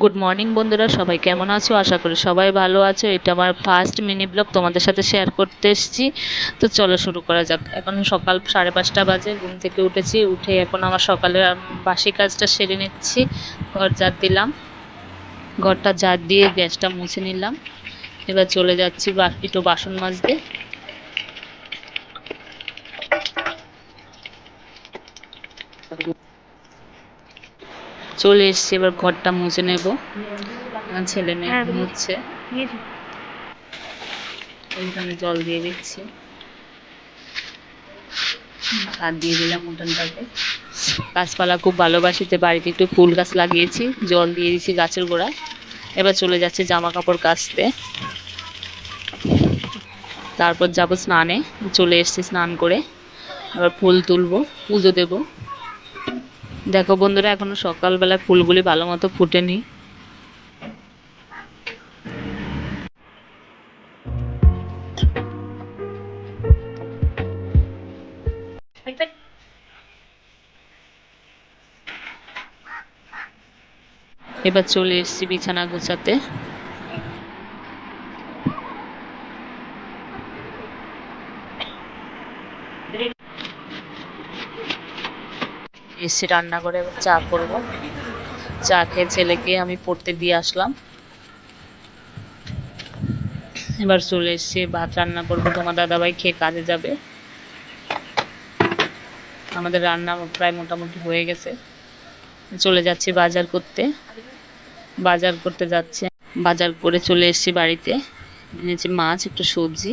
Good morning বন্ধুরা, সবাই কেমন আছো? আশা করি সবাই ভালো আছো। এটা আমার ফার্স্ট মিনি ব্লগ তোমাদের সাথে শেয়ার করতে এসেছি। তো চলো শুরু করা যাক। এখন সকাল সাড়ে পাঁচটা বাজে, ঘুম থেকে উঠেছি। উঠে এখন আমার সকালের বাসি কাজটা সেরে নিচ্ছি। ঘর ঝাড় দিলাম। ঘরটা ঝাড় দিয়ে গ্যাসটা মুছে নিলাম। এবার চলে যাচ্ছি একটু বাসন মাজতে। চলে এসছি এবার ঘরটা মুছে নেব। ছেলে মেয়ে হ্যাঁ, মুছছে এইখানে জল দিয়ে দিচ্ছি। হাত দিয়ে দিলাম উঠানটাকে। গাছপালা খুব ভালোবাসি তো বাড়িতে একটু ফুল গাছ লাগিয়েছি জল দিয়ে দিয়েছি গাছের গোড়ায়। এবার চলে যাচ্ছে জামা কাপড় কাচতে। তারপর যাব স্নানে চলে এসছি স্নান করে। এবার ফুল তুলবো পুজো দেবো। দেখো বন্ধুরা এখনও সকালবেলা ফুলগুলি ভালো মতো ফুটেনি। এবার চলে এসছি বিছানা গোছাতে। এসে রান্না করে চা করব। চা খেয়ে ছেলেকে আমি পড়তে দিয়ে আসলাম। এবার চলে এসছে ভাত রান্না করব। তোমার দাদাভাই খেয়ে কাজে যাবে। আমাদের রান্না প্রায় মোটামুটি হয়ে গেছে। চলে যাচ্ছি বাজার করতে। বাজার করতে যাচ্ছে। বাজার করে চলে এসেছি বাড়িতে। এনেছি মাছ, একটু সবজি।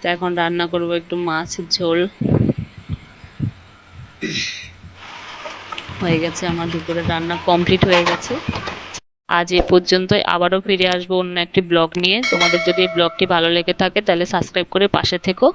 তো এখন রান্না করব একটু মাছের ঝোল। হয়ে গেছে, আমার দুপুরের রান্না কমপ্লিট হয়ে গেছে। আজ এ পর্যন্তই, আবারও ফিরে আসব অন্য একটি ব্লগ নিয়ে। তোমাদের যদি এই ব্লগটি ভালো লেগে থাকে, তাহলে সাবস্ক্রাইব করে পাশে থেকো।